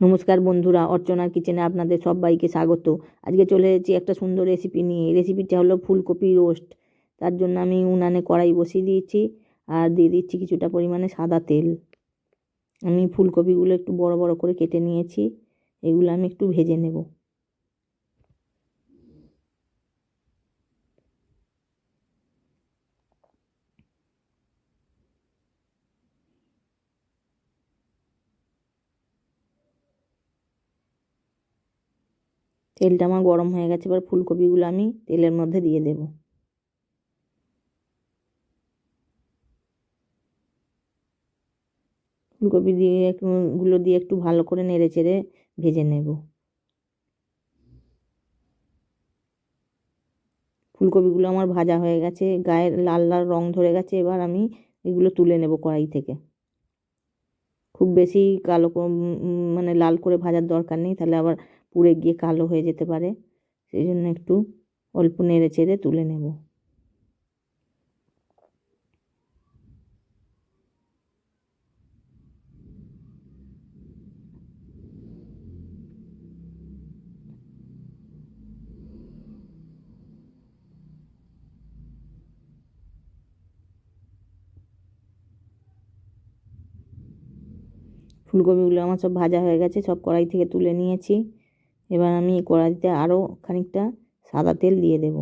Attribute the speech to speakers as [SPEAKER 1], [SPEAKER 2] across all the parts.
[SPEAKER 1] নমস্কার বন্ধুরা, অর্চনা কিচেনে আপনাদের সবাইকে স্বাগত। আজকে চলে এসেছি একটা সুন্দর রেসিপি নিয়ে। এই রেসিপিটা হলো ফুলকপি রোস্ট তার জন্য আমি উনানে কড়াই বসিয়ে দিয়েছি আর দিয়ে দিচ্ছি কিছুটা পরিমাণে সাদা তেল। আমি ফুলকপিগুলো একটু বড় বড় করে কেটে নিয়েছি। এগুলো আমি একটু ভেজে নেব। তেলটা আমার গরম হয়ে গেছে, এবার ফুলকপিগুলো আমি তেলের মধ্যে দিয়ে দেব। ফুলকপি দিয়ে গুলো দিয়ে একটু ভালো করে নেড়ে চেড়ে ভেজে নেব। ফুলকপিগুলো আমার ভাজা হয়ে গেছে, গায়ে লাল লাল রং ধরে গেছে, এবার আমি এগুলো তুলে নেব কড়াই থেকে। খুব বেশি কালো মানে লাল করে ভাজার দরকার নেই, তাহলে আবার পুড়ে গিয়ে কালো হয়ে যেতে পারে, সেই জন্য একটু অল্প নেড়ে চেড়ে তুলে নেব। ফুলকপিগুলো আমার সব ভাজা হয়ে গেছে, সব কড়াই থেকে তুলে নিয়েছি। এবার আমি কড়াইতে আরও খানিকটা সাদা তেল দিয়ে দেব।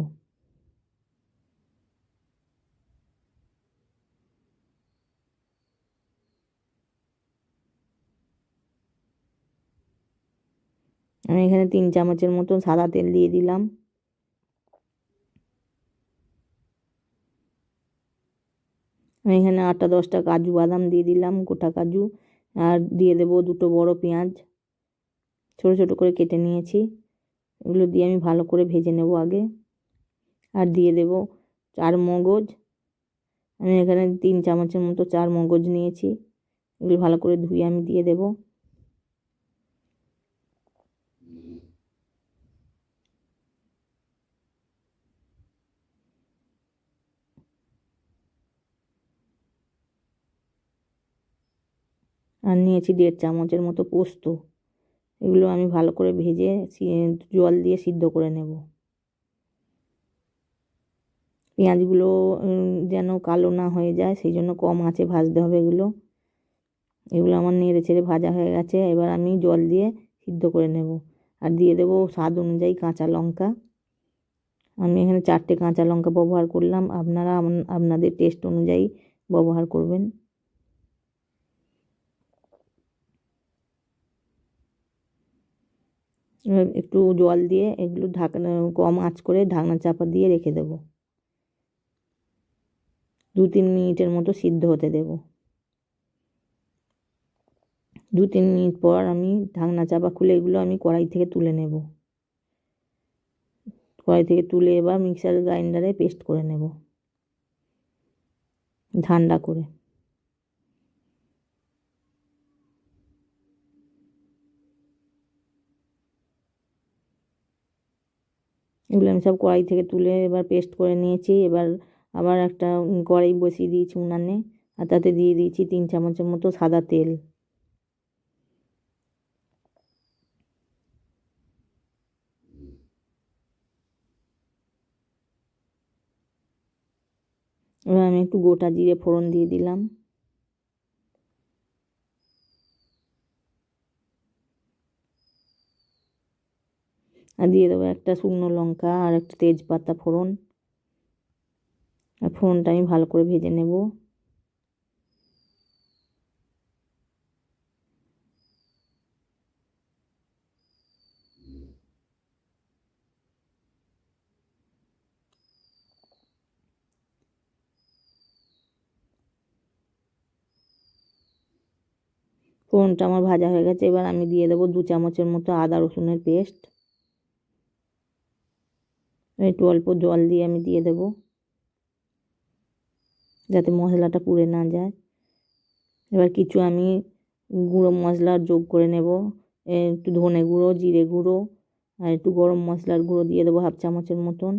[SPEAKER 1] আমি এখানে তিন চামচের মতো সাদা তেল দিয়ে দিলাম। আমি এখানে আটটা দশটা কাজু বাদাম দিয়ে দিলাম, গোটা কাজু, আর দিয়ে দেবো দুটো বড় পেঁয়াজ। ছোটো ছোটো করে কেটে নিয়েছি। এগুলো দিয়ে আমি ভালো করে ভেজে নেব আগে। আর দিয়ে দেব চার মগজ। আমি এখানে তিন চামচের মতো চার মগজ নিয়েছি। এগুলো ভালো করে ধুয়ে আমি দিয়ে দেব। আর নিয়েছি দেড় চামচের মতো পোস্ত। এগুলো আমি ভালো করে ভেজে জল দিয়ে সিদ্ধ করে নেব। পেঁয়াজগুলো যেন কালো না হয়ে যায়, সেই জন্য কম আঁচে ভাজতে হবে এগুলো। এগুলো আমার নেড়ে ছেড়ে ভাজা হয়ে গেছে, এবার আমি জল দিয়ে সিদ্ধ করে নেব। আর দিয়ে দেবো স্বাদ অনুযায়ী কাঁচা লঙ্কা। আমি এখানে চারটে কাঁচা লঙ্কা ব্যবহার করলাম, আপনারা আপনাদের টেস্ট অনুযায়ী ব্যবহার করবেন। একটু জল দিয়ে এগুলো ঢাকনা, কম আঁচ করে ঢাকনা চাপা দিয়ে রেখে দেবো। দু তিন মিনিটের মতো সিদ্ধ হতে দেব। দু তিন মিনিট পর আমি ঢাকনা চাপা খুলে এগুলো আমি কড়াই থেকে তুলে নেব। কড়াই থেকে তুলে এবার মিক্সার গ্রাইন্ডারে পেস্ট করে নেব। ঠান্ডা করে। এগুলো আমি সব কড়াই থেকে তুলে এবার পেস্ট করে নিয়েছি। এবার আবার একটা কড়াই বসিয়ে দিয়েছি উনানে আর তাতে দিয়ে দিয়েছি তিন চামচের মতো সাদা তেল। এবার আমি একটু গোটা জিরে ফোড়ন দিয়ে দিলাম। আর দিয়ে দেবো একটা শুকনো লঙ্কা আর একটা তেজপাতা ফোড়ন। আর ফোড়নটা আমি ভালো করে ভেজে নেব। ফোড়নটা আমার ভাজা হয়ে গেছে। এবার আমি দিয়ে দেবো দু চামচের মতো আদা রসুনের পেস্ট। একটু অল্প জল দিয়ে আমি দিয়ে দেবো। যাতে মশলাটা পুড়ে না যায়। এবার কিছু আমি গুঁড়ো মশলা যোগ করে নেব। একটু ধনে গুঁড়ো, জিরে গুঁড়ো, আর একটু গরম মশলার গুঁড়ো দিয়ে দেবো হাফ চামচের মতন।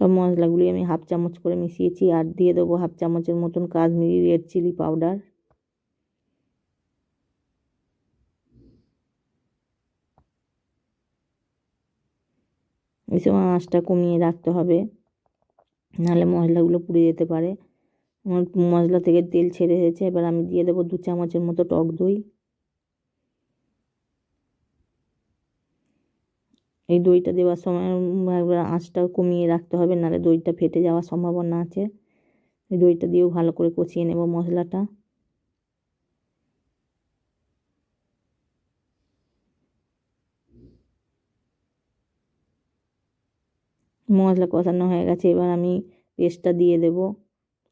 [SPEAKER 1] সব মশলাগুলি আমি হাফ চামচ করে মিশিয়েছি। আর দিয়ে দেবো হাফ চামচের মতন কাশ্মীরি রেড চিলি পাউডার ওই সময় আঁচটা কমিয়ে রাখতে হবে। নাহলে মশলাগুলো পুড়ে যেতে পারে। আমার মশলা থেকে তেল ছেড়ে এসেছে, এবার আমি দিয়ে দেবো দু চামচের মতো টক দই। এই দইটা দেওয়ার সময় একবার আঁচটা কমিয়ে রাখতে হবে, নাহলে দইটা ফেটে যাওয়ার সম্ভাবনা আছে। এই দইটা দিয়েও ভালো করে কষিয়ে নেব মশলাটা। মশলা কষানো হয়ে গেছে, এবার আমি পেস্টটা দিয়ে দেব।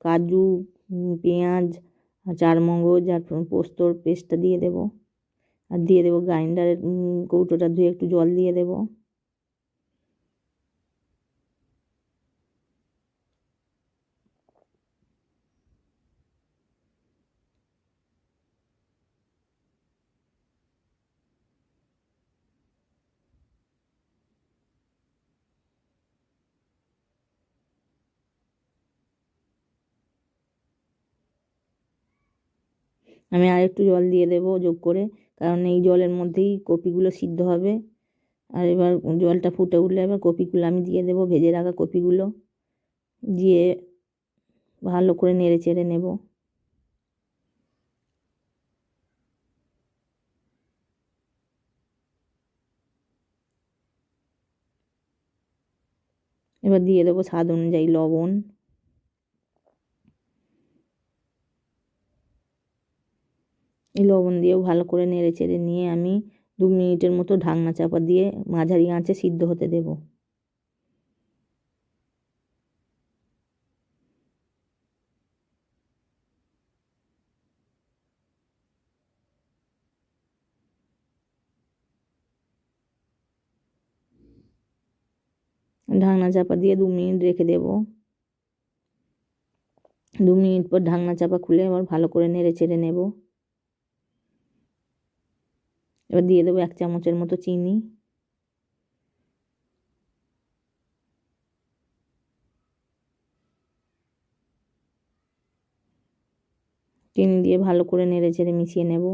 [SPEAKER 1] কাজু পেঁয়াজ চারমগজ, আর পোস্তর পেস্টটা দিয়ে দেব। আর দিয়ে দেবো গ্রাইন্ডারের কৌটোটা ধুয়ে একটু জল দিয়ে দেবো। আমি আর একটু জল দিয়ে দেবো যোগ করে, কারণ এই জলের মধ্যেই কপিগুলো সিদ্ধ হবে। আর এবার জলটা ফুটে উঠলে এবার কপিগুলো আমি দিয়ে দেবো, ভেজে রাখা কপিগুলো, দিয়ে ভালো করে নেড়ে চেড়ে নেব। এবার দিয়ে দেবো স্বাদ অনুযায়ী লবণ। লবণ দিয়েও ভালো করে নেড়ে চেড়ে নিয়ে আমি দু মিনিটের মতো ঢাকনা চাপা দিয়ে মাঝারি আঁচে সিদ্ধ হতে দেব। ঢাকনা চাপা দিয়ে দু মিনিট রেখে দেব। দু মিনিট পর ঢাকনা চাপা খুলে আবার ভালো করে নেড়ে চেড়ে নেব। এবার দিয়ে দেবো এক চামচের মতো চিনি। চিনি দিয়ে ভালো করে নেড়ে চেড়ে মিশিয়ে নেব।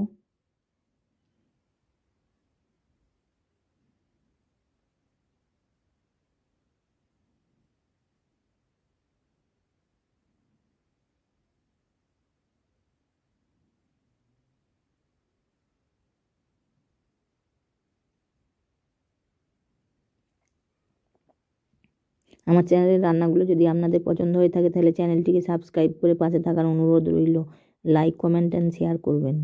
[SPEAKER 1] আমার চ্যানেলের রান্নাগুলো যদি আপনাদের পছন্দ হয়ে থাকে, তাহলে চ্যানেলটিকে সাবস্ক্রাইব করে পাশে থাকার অনুরোধ রইল। লাইক, কমেন্ট অ্যান্ড শেয়ার করবেন।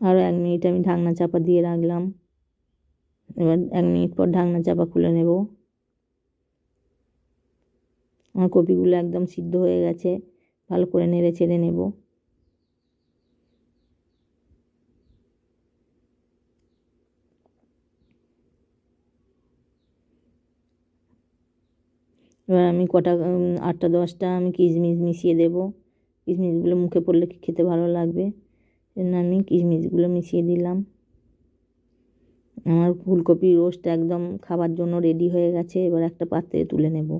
[SPEAKER 1] আরও এক মিনিট আমি ঢাকনা চাপা দিয়ে রাখলাম। এবার এক মিনিট পর ঢাকনা চাপা খুলে নেব। আমার কপিগুলো একদম সিদ্ধ হয়ে গেছে। ভালো করে নেড়ে চেড়ে নেব। এবার আমি কটা আটটা, দশটা আমি কিশমিশ মিশিয়ে দেব। কিশমিশগুলো মুখে পড়লে কি খেতে ভালো লাগবে? জন্য আমি কিশমিশগুলো মিশিয়ে দিলাম। আমার ফুলকপি রোস্ট একদম খাবার জন্য রেডি হয়ে গেছে। এবার একটা পাত্রে তুলে নেব।